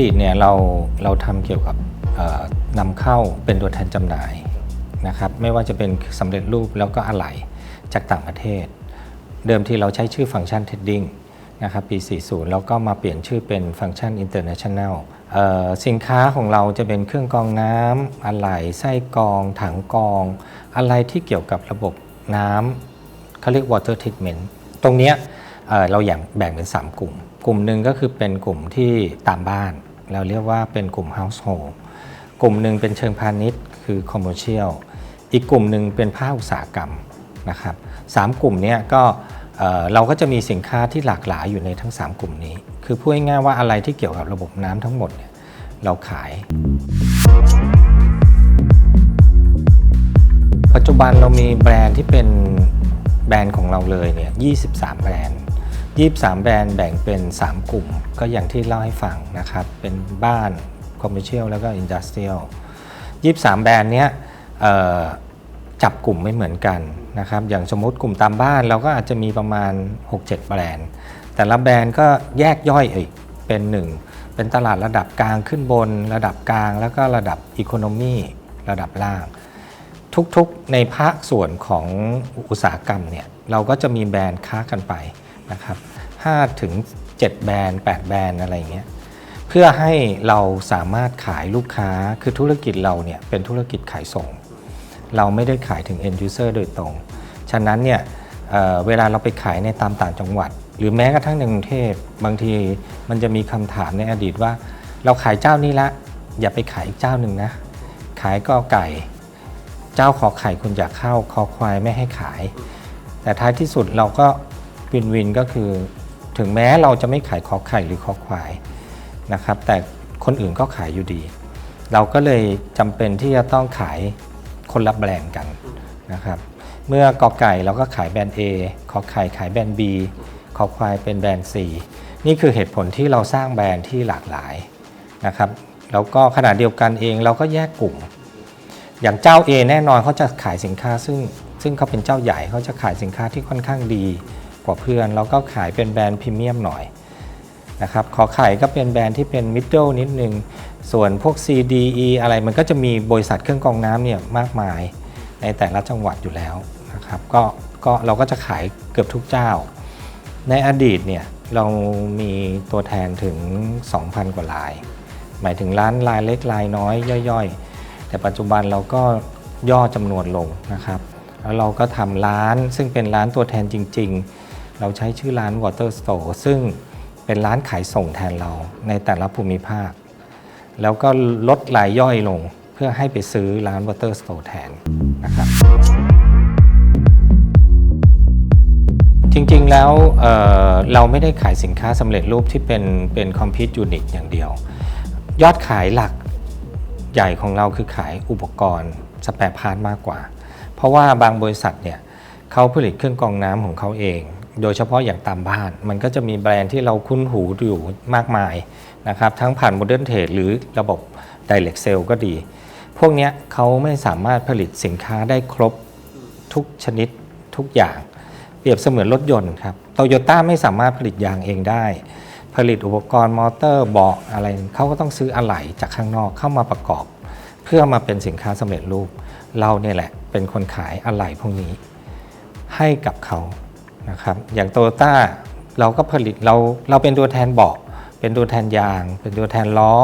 ดีตเนี่ยเราเราทำเกี่ยวกับนำเข้าเป็นตัวแทนจำหน่ายนะครับไม่ว่าจะเป็นสำเร็จรูปแล้วก็อะไหล่จากต่างประเทศ เดิมที่เราใช้ชื่อฟังก์ชันเทดดิ้งนะครับปี 40 แล้วก็มาเปลี่ยนชื่อเป็นฟังก์ชัน International เอ่อสินค้าของเราจะเป็นเครื่องกรองน้ำอะไหล่ไส้กรอง ถังกรอง อะไรที่เกี่ยวกับระบบน้ำเขาเรียก water treatment ตรงนี้เอ่อเราแบ่งแบ่งเป็น 3 กลุ่ม กลุ่มหนึ่งก็คือเป็นกลุ่มที่ตามบ้าน เราเรียกว่าเป็นกลุ่ม household กลุ่มหนึ่งเป็นเชิงพาณิชย์คือ commercial อีกกลุ่มหนึ่งเป็นภาคอุตสาหกรรมนะครับสามกลุ่มนี้ก็เอ่อเราก็จะมีสินค้าที่หลากหลายอยู่ในทั้ง 3 กลุ่มนี้ คือพูดง่ายๆว่าอะไรที่เกี่ยวกับระบบน้ำทั้งหมดเนี่ยเราขาย ปัจจุบันเรามีแบรนด์ที่เป็นแบรนด์ของเราเลยเนี่ย 23 แบรนด์ 23 แบรนด์แบ่งเป็น 3 กลุ่ม ก็อย่างที่เล่าให้ฟังนะครับ เป็นบ้าน Commercial แล้วก็ Industrial 23 แบรนด์เนี้ยจับกลุ่มไม่เหมือนกันนะครับ อย่างสมมติกลุ่มตามบ้านเราก็อาจจะมีประมาณ 6-7 แบรนด์ แต่ละแบรนด์ก็แยกย่อยอีกเป็นหนึ่งเป็นตลาดระดับกลางขึ้นบน ระดับกลางแล้วก็ระดับอีโคโนมีระดับล่าง ทุกๆในภาคส่วนของอุตสาหกรรมเนี่ยเราก็จะมีแบรนด์ค้ากันไป นะครับ5ถึง 7 แบรนด์ 8 แบรนด์อะไรอย่างเงี้ยเพื่อให้เราสามารถขายลูกค้าคือธุรกิจเราเนี่ยเป็นธุรกิจขายส่ง เราไม่ได้ขายถึง end user โดยตรง ฉะนั้นเนี่ยเเวลาเราไปขายในตามต่างจังหวัด หรือแม้กระทั่งในกรุงเทพบางทีมันจะมีคำถามในอดีตว่า เราขายเจ้านี้ละ อย่าไปขายอีกเจ้าหนึ่งนะ ขายก็ไก่ เจ้าขอไข่คุณอยากเข้าคอควายไม่ให้ขาย แต่ท้ายที่สุดเราก็ วินวินก็คือถึงแม้เราจะไม่ขายคอไข่หรือคอควายนะครับ แต่คนอื่นก็ขายอยู่ดี เราก็เลยจำเป็นที่จะต้องขายคนละแบรนด์กันนะครับ เมื่อกอไก่เราก็ขายแบรนด์ A ขอไข่ขายแบรนด์ B ขอควายเป็นแบรนด์ C นี่คือเหตุผลที่เราสร้างแบรนด์ที่หลากหลายนะครับแล้วก็ขณะเดียวกันเองเราก็แยกกลุ่ม อย่างเจ้า A แน่นอนเขาจะขายสินค้าซึ่งซึ่งเขาเป็นเจ้าใหญ่เขาจะขายสินค้าที่ค่อนข้างดี ว่าเพื่อนเราก็ขายเป็นแบรนด์พรีเมียมหน่อยนะครับขอไข่ก็เป็นแบรนด์ที่เป็นมิดเดิลนิดนึง ส่วนพวก CDE อะไรมันก็จะมีบริษัทเครื่องกรองน้ำเนี่ยมากมายในแต่ละจังหวัดอยู่แล้วนะครับก็ก็เราก็จะขายเกือบทุกเจ้า ในอดีตเนี่ยเรามีตัวแทนถึง 2,000 กว่าลาย หมายถึงร้านรายเล็กรายน้อยย่อยๆ แต่ปัจจุบันเราก็ย่อจำนวนลงนะครับ แล้วเราก็ทำร้านซึ่งเป็นร้านตัวแทนจริง ๆ เราใช้ชื่อร้าน Water Store ซึ่งเป็นร้านขายส่งแทนเราในแต่ละภูมิภาค แล้วก็ลดรายย่อยลงเพื่อให้ไปซื้อร้าน Water Store แทนนะครับ จริงๆแล้วเเราไม่ได้ขายสินค้าสำเร็จรูปที่เป็นเป็นคอมพิวต์ยูนิตอย่างเดียว ยอดขายหลักใหญ่ของเราคือขายอุปกรณ์สแปรพาร์ทมากกว่า เพราะว่าบางบริษัทเนี่ยเขาผลิตเครื่องกรองน้ำของเขาเอง โดยเฉพาะอย่างตามบ้าน มันก็จะมีแบรนด์ที่เราคุ้นหูอยู่มากมายนะครับทั้งผ่านโมเดิร์นเทรดหรือระบบ Direct Sale ก็ดี พวกนี้เขาไม่สามารถผลิตสินค้าได้ครบทุกชนิดทุกอย่าง เปรียบเสมือนรถยนต์ครับโตโยต้าไม่สามารถผลิตยางเองได้ ผลิตอุปกรณ์มอเตอร์เบาะอะไรเขาก็ต้องซื้ออะไหล่จากข้างนอกเข้ามาประกอบ เพื่อมาเป็นสินค้าสำเร็จรูป เราเนี่ยแหละเป็นคนขายอะไหล่พวกนี้ ให้กับเขา นะครับอย่างโตโยต้าเราก็ผลิตเราเราเป็นตัวแทนเบาะเป็นตัวแทนยาง เป็นตัวแทนล้อ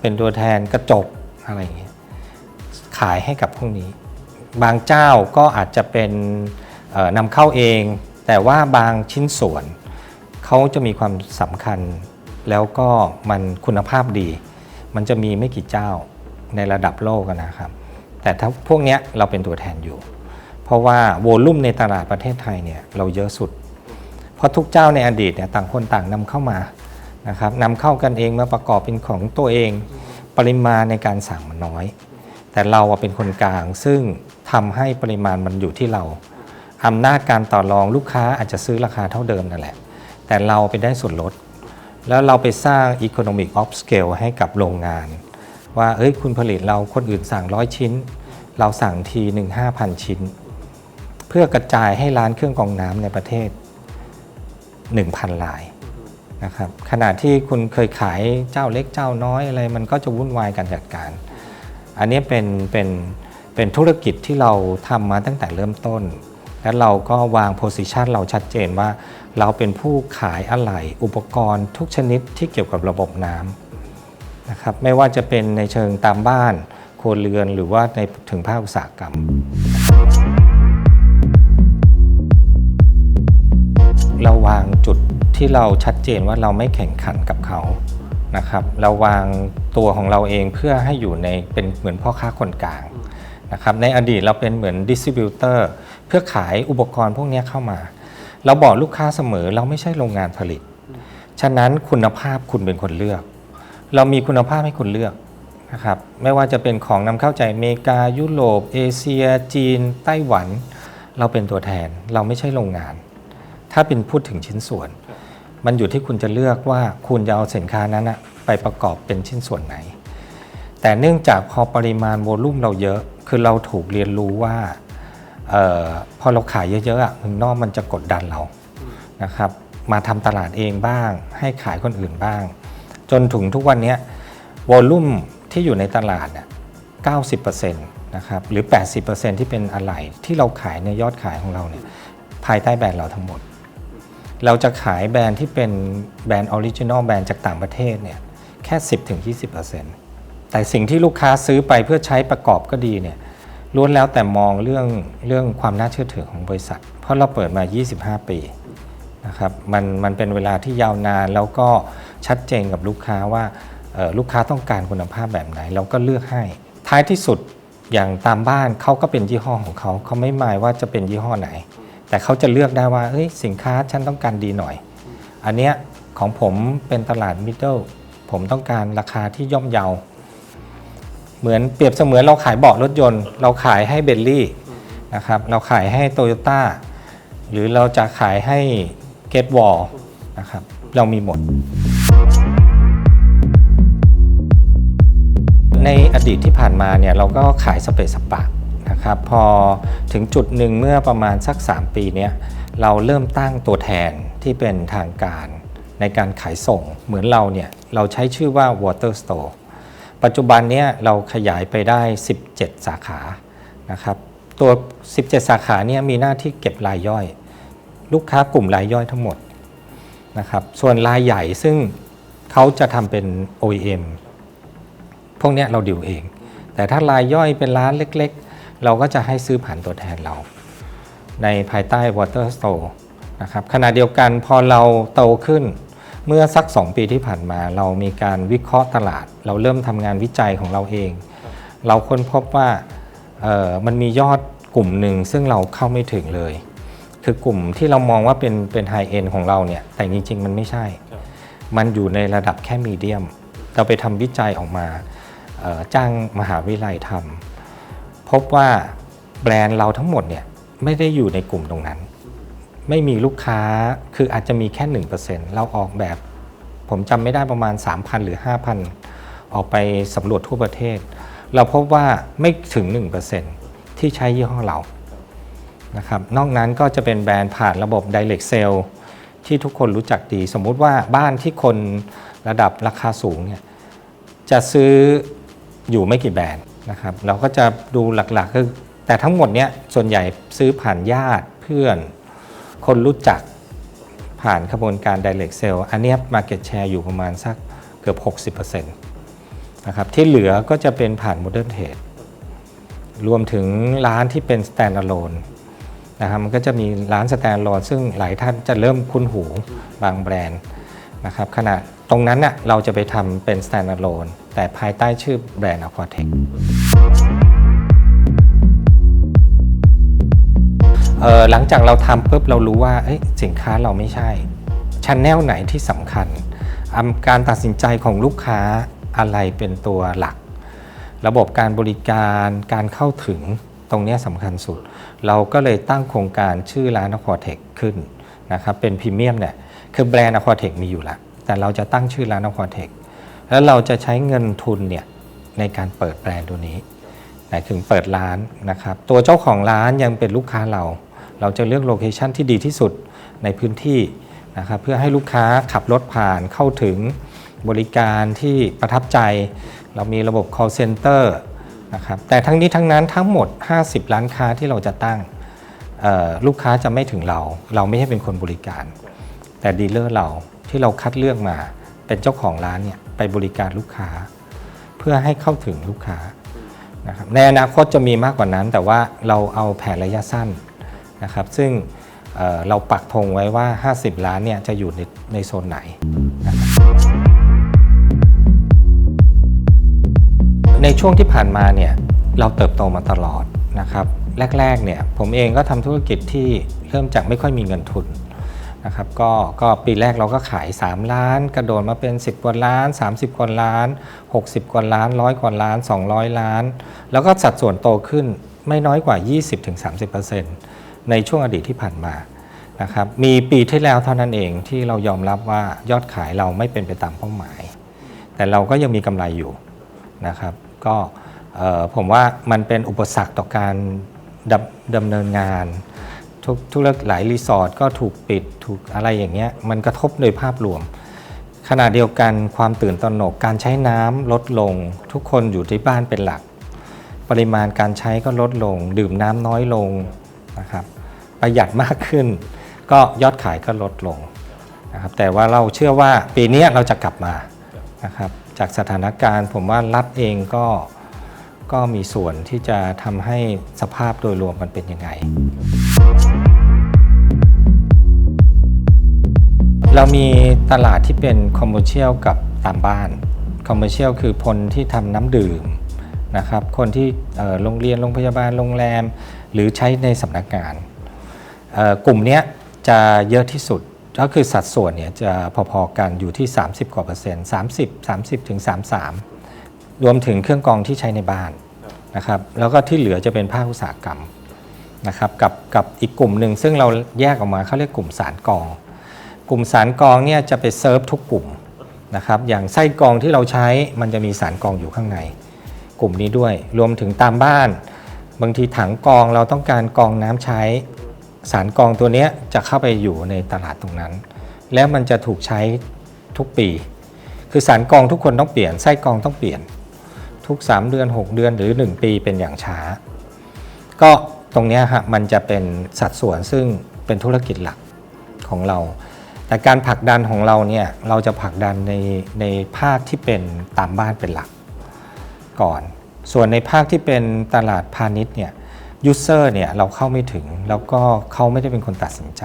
เป็นตัวแทนกระจกอะไรอย่างเงี้ยขายให้กับพวกนี้ บางเจ้าก็อาจจะเป็นนำเข้าเอง แต่ว่าบางชิ้นส่วนเขาจะมีความสำคัญ แล้วก็มันคุณภาพดี มันจะมีไม่กี่เจ้าในระดับโลกนะครับ แต่ถ้าพวกนี้เราเป็นตัวแทนอยู่ เพราะว่าโวลุ่มในตลาดประเทศไทยเนี่ยเราเยอะสุด เพราะทุกเจ้าในอดีตเนี่ยต่างคนต่างนำเข้ามานะครับนำเข้ากันเองมาประกอบเป็นของตัวเอง ปริมาณในการสั่งมันน้อย แต่เราเป็นคนกลางซึ่งทำให้ปริมาณมันอยู่ที่เราอำนาจการต่อรองลูกค้าอาจจะซื้อราคาเท่าเดิมนั่นแหละ แต่เราไปได้ส่วนลด แล้วเราไปสร้าง Economic of Scale ให้กับโรงงาน ว่าเอ้ยคุณผลิตเราคนอื่นสั่งร้อยชิ้น เราสั่งทีหนึ่งห้าพันชิ้น เพื่อกระจายให้ร้านเครื่องกรองน้ำในประเทศ 1,000 ลายนะครับขณะที่คุณเคยขายเจ้าเล็กเจ้าน้อยอะไร มันก็จะวุ่นวายการจัดการ อันนี้เป็นเป็นเป็นธุรกิจที่เราทำมาตั้งแต่เริ่มต้น และเราก็วางโพสิชันเราชัดเจนว่า เราเป็นผู้ขายอะไหล่อุปกรณ์ทุกชนิดที่เกี่ยวกับระบบน้ำนะครับไม่ว่าจะเป็นในเชิงตามบ้านครัวเรือนหรือว่าในถึงภาคอุตสาหกรรม ที่เราชัดเจนว่าเราไม่แข่งขันกับเขานะครับ เราวางตัวของเราเองเพื่อให้อยู่ในเป็นเหมือนพ่อค้าคนกลางนะครับ ในอดีตเราเป็นเหมือนดิสติบิวเตอร์เพื่อขายอุปกรณ์พวกนี้เข้ามา เราบอกลูกค้าเสมอเราไม่ใช่โรงงานผลิต ฉะนั้นคุณภาพคุณเป็นคนเลือก เรามีคุณภาพให้คุณเลือกนะครับไม่ว่าจะเป็นของนำเข้าจากอเมริกา ยุโรป เอเชีย จีน ไต้หวัน เราเป็นตัวแทนเราไม่ใช่โรงงาน ถ้าเป็นพูดถึงชิ้นส่วน มันอยู่ที่คุณจะเลือกว่าคุณจะเอาสินค้านั้นนะไปประกอบเป็นชิ้นส่วนไหน แต่เนื่องจากพอปริมาณโวลุ่มเราเยอะคือเราถูกเรียนรู้ว่าออพอเราขายเยอะๆเมืองนอกมันจะกดดันเรานะครับมาทำตลาดเองบ้าง ให้ขายคนอื่นบ้าง จนถึงทุกวันนี้ยวอลุ่มที่อยู่ในตลาดเนี่ย90%นะครับหรือ 80%ที่เป็นอะไหล่ที่เราขายในยอดขายของเราเนี่ยภายใต้แบรนด์เราทั้งหมด เราจะขายแบรนด์ที่เป็นแบรนด์ออริจินอลแบรนด์จากต่างประเทศเนี่ยแค่ 10-20%แต่สิ่งที่ลูกค้าซื้อไปเพื่อใช้ประกอบก็ดีเนี่ยล้วนแล้วแต่มองเรื่องเรื่องความน่าเชื่อถือของบริษัท เพราะเราเปิดมา 25 ปีนะครับมันมันเป็นเวลาที่ยาวนานแล้วก็ชัดเจนกับลูกค้าว่าลูกค้าต้องการคุณภาพแบบไหน เราก็เลือกให้ ท้ายที่สุดอย่างตามบ้านเขาก็เป็นยี่ห้อของเขาเขาไม่หมายว่าจะเป็นยี่ห้อไหน แต่เขาจะเลือกได้ว่าเฮ้ยสินค้าฉันต้องการดีหน่อย อันเนี้ยของผมเป็นตลาดมิดเดิลผมต้องการราคาที่ย่อมเยา เหมือนเปรียบเสมือนเราขายเบาะรถยนต์ เราขายให้เบลลี่นะครับเราขายให้โตโยต้าหรือเราจะขายให้เกตวอลนะครับเรามีหมด ในอดีตที่ผ่านมาเนี่ยเราก็ขายสเปซสปะ นะครับพอถึงจุดหนึ่งเมื่อประมาณสัก 3 ปีเนี้ยเราเริ่มตั้งตัวแทนที่เป็นทางการในการขายส่ง เหมือนเราเนี่ยเราใช้ชื่อว่า Water Store ปัจจุบันเนี้ยเราขยายไปได้ 17 สาขานะครับตัว 17 สาขาเนี่ยมีหน้าที่เก็บรายย่อย ลูกค้ากลุ่มรายย่อยทั้งหมดนะครับส่วนรายใหญ่ซึ่งเขาจะทำเป็น OEM พวกนี้เราดิวเอง แต่ถ้ารายย่อยเป็นร้านเล็ก ๆ เราก็จะให้ซื้อผ่านตัวแทนเรา ในภายใต้ Water Store นะครับขณะเดียวกันพอเราโตขึ้นเมื่อสัก 2 ปีที่ผ่านมา เรามีการวิเคราะห์ตลาด เราเริ่มทำงานวิจัยของเราเอง เราค้นพบว่ามันมียอดกลุ่มหนึ่งซึ่งเราเข้าไม่ถึงเลย คือกลุ่มที่เรามองว่าเป็นเป็นไฮเอ็นของเราเนี่ยแต่จริง ๆ มันไม่ใช่ มันอยู่ในระดับแค่มีเดียม เราไปทำวิจัยออกมาจ้างมหาวิทยาลัยทำ พบว่าแบรนด์เราทั้งหมดเนี่ยไม่ได้อยู่ในกลุ่มตรงนั้น ไม่มีลูกค้าคืออาจจะมีแค่ 1%เราออกแบบ ผมจำไม่ได้ประมาณ 3,000 หรือ 5,000 ออกไปสำรวจทั่วประเทศ เราพบว่าไม่ถึง 1%ที่ใช้ยี่ห้อเรานะครับนอกนั้นก็จะเป็นแบรนด์ผ่านระบบ Direct Sale ที่ทุกคนรู้จักดี สมมุติว่าบ้านที่คนระดับราคาสูงเนี่ยจะซื้ออยู่ไม่กี่แบรนด์ นะครับเราก็จะดูหลักๆคือแต่ทั้งหมดเนี้ยส่วนใหญ่ซื้อผ่านญาติเพื่อน คนรู้จักผ่านขบวนการ direct sale อันนี้ market share อยู่ประมาณสักเกือบ 60%นะครับที่เหลือก็จะเป็นผ่าน modern trade รวมถึงร้านที่เป็น standalone นะครับมันก็จะมีร้าน standalone ซึ่งหลายท่านจะเริ่มคุ้นหูบางแบรนด์นะครับขณะ ตรงนั้นน่ะเราจะไปทำเป็น standalone แต่ภายใต้ชื่อแบรนด์ Aquatech เอ่อหลังจากเราทำปุ๊บเรารู้ว่าสินค้าเราไม่ใช่ชันแนลไหนที่สำคัญ การตัดสินใจของลูกค้าอะไรเป็นตัวหลัก ระบบการบริการการเข้าถึงตรงนี้สำคัญสุด เราก็เลยตั้งโครงการชื่อร้าน Aquatech ขึ้นนะครับเป็นพรีเมียมเนี่ยคือแบรนด์ Aquatech มีอยู่แล้ว แต่เราจะตั้งชื่อร้าน Aquatech แล้วเราจะใช้เงินทุนเนี่ยในการเปิดแบรนด์ตัวนี้หมายถึงเปิดร้านนะครับ ตัวเจ้าของร้านยังเป็นลูกค้าเรา เราจะเลือกโลเคชันที่ดีที่สุดในพื้นที่นะครับเพื่อให้ลูกค้าขับรถผ่านเข้าถึงบริการที่ประทับใจ เรามีระบบ call center นะครับแต่ทั้งนี้ทั้งนั้นทั้งหมด 50 ร้านค้าที่เราจะตั้งลูกค้าจะไม่ถึงเรา เราไม่ใช่เป็นคนบริการ แต่ดีลเลอร์เรา ที่เราคัดเลือกมาเป็นเจ้าของร้านเนี่ยไปบริการลูกค้า เพื่อให้เข้าถึงลูกค้านะครับในอนาคตจะมีมากกว่านั้น แต่ว่าเราเอาแผนระยะสั้นนะครับ ซึ่งเเราปักธงไว้ว่า 50 ล้านเนี่ยจะอยู่ในในโซนไหนนะครับในช่วงที่ผ่านมาเนี่ยเราเติบโตมาตลอดนะครับ แรกๆเนี่ยผมเองก็ทำธุรกิจที่เริ่มจากไม่ค่อยมีเงินทุน นะครับก็ก็ปีแรกเราก็ขาย 3 ล้าน กระโดดมาเป็น 10 กว่าล้าน 30 กว่าล้าน 60 กว่าล้านร้อยกว่าล้าน 200 ล้าน แล้วก็สัดส่วนโตขึ้นไม่น้อยกว่า 20-30%ในช่วงอดีตที่ผ่านมานะครับมีปีที่แล้วเท่านั้นเองที่เรายอมรับว่ายอดขายเราไม่เป็นไปตามเป้าหมาย แต่เราก็ยังมีกำไรอยู่นะครับก็ผมว่ามันเป็นอุปสรรคต่อการดำดำเนินงาน ทุกธุรกิจหลายรีสอร์ทก็ถูกปิดถูกอะไรอย่างเงี้ยมันกระทบโดยภาพรวม ขณะเดียวกันความตื่นตระหนกการใช้น้ำลดลง ทุกคนอยู่ที่บ้านเป็นหลัก ปริมาณการใช้ก็ลดลง ดื่มน้ำน้อยลงนะครับประหยัดมากขึ้น ก็ยอดขายก็ลดลงนะครับแต่ว่าเราเชื่อว่าปีนี้เราจะกลับมานะครับจากสถานการณ์ผมว่ารัฐเองก็ก็มีส่วนที่จะทำให้สภาพโดยรวมมันเป็นยังไง เรามีตลาดที่เป็นคอมเมอร์เชียลกับตามบ้านคอมเมอร์เชียลคือคนที่ทำน้ำดื่มนะครับ คนที่โรงเรียนโรงพยาบาลโรงแรม หรือใช้ในสำนักงาน กลุ่มนี้จะเยอะที่สุดก็คือสัดส่วนเนี่ยจะพอๆกันอยู่ที่ 30 กว่าเปอร์เซ็นต์30 30ถึง33 รวมถึงเครื่องกรองที่ใช้ในบ้านนะครับแล้วก็ที่เหลือจะเป็นภาคอุตสาหกรรมนะครับกับกับอีกกลุ่มหนึ่งซึ่งเราแยกออกมาเขาเรียกกลุ่มสารกรอง กลุ่มสารกรองเนี่ยจะไปเซิร์ฟทุกกลุ่มนะครับอย่างไส้กรองที่เราใช้มันจะมีสารกรองอยู่ข้างใน กลุ่มนี้ด้วย รวมถึงตามบ้าน บางทีถังกรองเราต้องการกรองน้ำใช้ สารกรองตัวเนี้ยจะเข้าไปอยู่ในตลาดตรงนั้น แล้วมันจะถูกใช้ทุกปี คือสารกรองทุกคนต้องเปลี่ยนไส้กรองต้องเปลี่ยน ทุก 3 เดือน 6 เดือนหรือ 1 ปีเป็นอย่างช้า ก็ตรงนี้ฮะมันจะเป็นสัดส่วนซึ่งเป็นธุรกิจหลักของเรา แต่การผลักดันของเราเนี่ยเราจะผลักดันในในภาคที่เป็นตามบ้านเป็นหลักก่อน ส่วนในภาคที่เป็นตลาดพาณิชย์เนี่ยยูเซอร์เนี่ยเราเข้าไม่ถึงแล้วก็เขาไม่ได้เป็นคนตัดสินใจ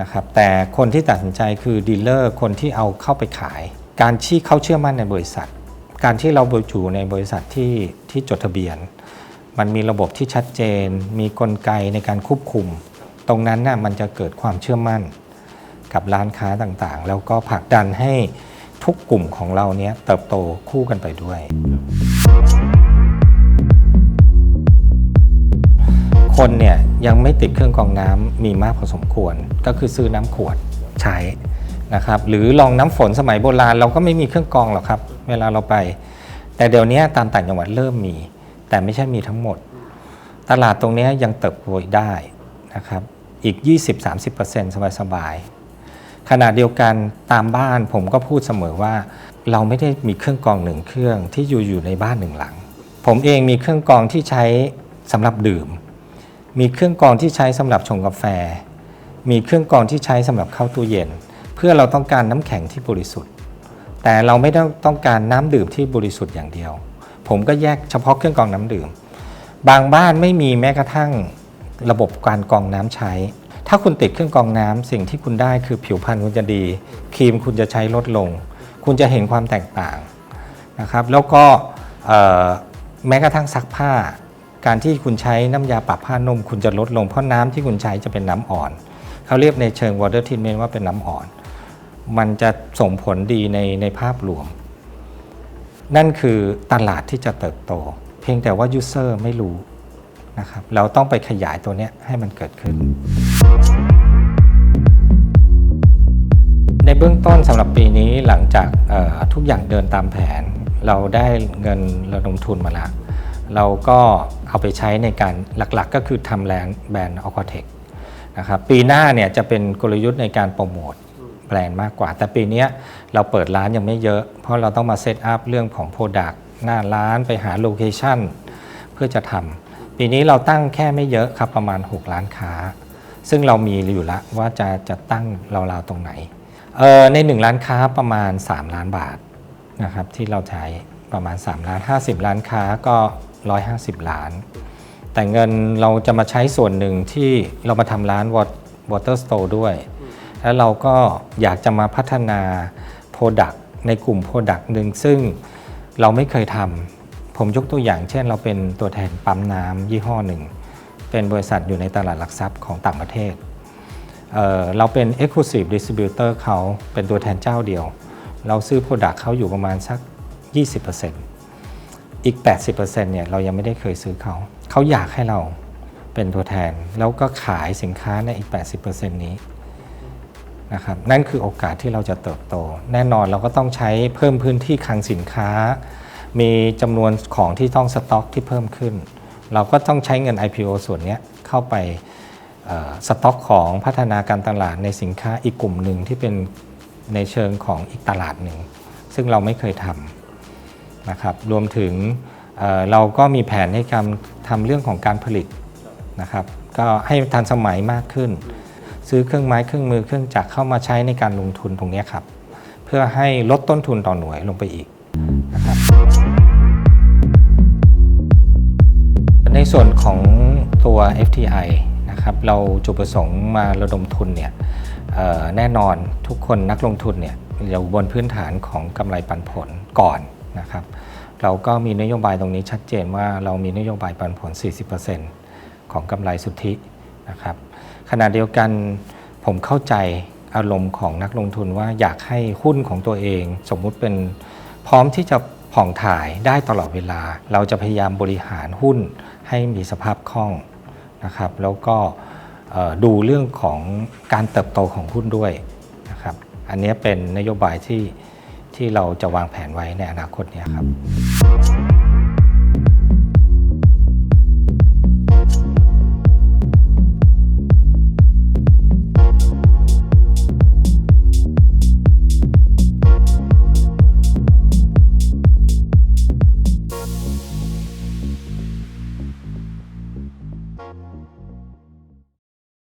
นะครับแต่คนที่ตัดสินใจคือดีลเลอร์คนที่เอาเข้าไปขาย การที่เขาเชื่อมั่นในบริษัท การที่เราอยู่ในบริษัทที่ที่จดทะเบียน มันมีระบบที่ชัดเจน มีกลไกในการควบคุม ตรงนั้นน่ะมันจะเกิดความเชื่อมั่น กับร้านค้าต่างๆ แล้วก็ผลักดันให้ทุกกลุ่มของเราเนี้ยเติบโตคู่กันไปด้วย คนเนี่ยยังไม่ติดเครื่องกรองน้ำมีมากพอสมควร ก็คือซื้อน้ำขวดใช้นะครับหรือลองน้ำฝนสมัยโบราณ เราก็ไม่มีเครื่องกรองหรอกครับ เวลาเราไป แต่เดี๋ยวนี้ตามต่างจังหวัดเริ่มมี แต่ไม่ใช่มีทั้งหมด ตลาดตรงนี้ยยังเติบโตได้นะครับอีก 20-30%สบายๆ ขณะเดียวกันตามบ้านผมก็พูดเสมอว่า เราไม่ได้มีเครื่องกรองหนึ่งเครื่องที่อยู่อยู่ในบ้านหนึ่งหลัง ผมเองมีเครื่องกรองที่ใช้สำหรับดื่ม มีเครื่องกรองที่ใช้สำหรับชงกาแฟ มีเครื่องกรองที่ใช้สำหรับเข้าตู้เย็น เพื่อเราต้องการน้ำแข็งที่บริสุทธิ์ แต่เราไม่ต้องต้องการน้ำดื่มที่บริสุทธิ์อย่างเดียว ผมก็แยกเฉพาะเครื่องกรองน้ำดื่ม บางบ้านไม่มีแม้กระทั่งระบบการกรองน้ำใช้ ถ้าคุณติดเครื่องกรองน้ำสิ่งที่คุณได้คือผิวพรรณคุณจะดี ครีมคุณจะใช้ลดลง คุณจะเห็นความแตกต่างนะครับ แล้วก็แม้กระทั่งซักผ้า การที่คุณใช้น้ำยาปรับผ้านุ่มคุณจะลดลงเพราะน้ำที่คุณใช้จะเป็นน้ำอ่อน เขาเรียกในเชิง water treatment ว่าเป็นน้ำอ่อน มันจะส่งผลดีในในภาพรวม นั่นคือตลาดที่จะเติบโต เพียงแต่ว่า user ไม่รู้นะครับ เราต้องไปขยายตัวเนี้ยให้มันเกิดขึ้น ในเบื้องต้นสำหรับปีนี้หลังจากทุกอย่างเดินตามแผน เราได้เงินระดมทุนมาแล้วเราก็เอาไปใช้ในการหลักๆ ก็คือทำแรงแบรนด์ออควาเทคนะครับปีหน้าเนี่ยจะเป็นกลยุทธ์ในการโปรโมทแบรนด์มากกว่า แต่ปีนี้เราเปิดร้านยังไม่เยอะ เพราะเราต้องมาเซตอัพเรื่องของ Product หน้าร้านไปหาโลเคชั่นเพื่อจะทำปีนี้เราตั้งแค่ไม่เยอะครับประมาณ 6 ล้านค้า ซึ่งเรามีอยู่แล้วว่าจะจะตั้งเราๆตรงไหนเออใน 1 ล้านค้าประมาณ 3 ล้านบาทนะครับที่เราใช้ประมาณ 3 ล้าน 50 ล้านค้าก็ 150 ล้าน แต่เงินเราจะมาใช้ส่วนหนึ่งที่เรามาทำร้าน Water Store ด้วย แล้วเราก็อยากจะมาพัฒนา Product ในกลุ่ม Product หนึ่งซึ่งเราไม่เคยทำผมยกตัวอย่างเช่นเราเป็นตัวแทนปั๊มน้ำยี่ห้อหนึ่ง เป็นบริษัทอยู่ในตลาดหลักทรัพย์ของต่างประเทศเเราเป็น Exclusive Distributor เขาเป็นตัวแทนเจ้าเดียว เราซื้อ Product เขาอยู่ประมาณสัก 20%อีก 80%เนี่ยเรายังไม่ได้เคยซื้อเขา เขาอยากให้เราเป็นตัวแทน แล้วก็ขายสินค้าในอีก 80%นี้นะครับนั่นคือโอกาสที่เราจะเติบโต แน่นอนเราก็ต้องใช้เพิ่มพื้นที่คลังสินค้า มีจำนวนของที่ต้องสต็อกที่เพิ่มขึ้น เราก็ต้องใช้เงิน IPO ส่วนนี้เข้าไปสต็อกของพัฒนาการตลาดในสินค้าอีกกลุ่มหนึ่งที่เป็นในเชิงของอีกตลาดหนึ่ง ซึ่งเราไม่เคยทำนะครับรวมถึงเเราก็มีแผนให้การทำเรื่องของการผลิตนะครับก็ให้ทันสมัยมากขึ้น ซื้อเครื่องไม้เครื่องมือเครื่องจักรเข้ามาใช้ในการลงทุนตรงนี้ครับ เพื่อให้ลดต้นทุนต่อหน่วยลงไปอีก FTI นะครับเราจุดประสงค์มาระดมทุนเนี่ยแน่นอนทุกคนนักลงทุนเนี่ยอยู่บนพื้นฐานของกำไรปันผลก่อนนะครับเราก็มีนโยบายตรงนี้ชัดเจนว่าเรามีนโยบายปันผล 40%ของกำไรสุทธินะครับขณะเดียวกันผมเข้าใจอารมณ์ของนักลงทุนว่าอยากให้หุ้นของตัวเอง สมมุติเป็นพร้อมที่จะผ่องถ่ายได้ตลอดเวลา เราจะพยายามบริหารหุ้นให้มีสภาพคล่อง นะครับแล้วก็ดูเรื่องของการเติบโตของหุ้นด้วยนะครับอันนี้เป็นนโยบายที่ที่เราจะวางแผนไว้ในอนาคตนี้ครับ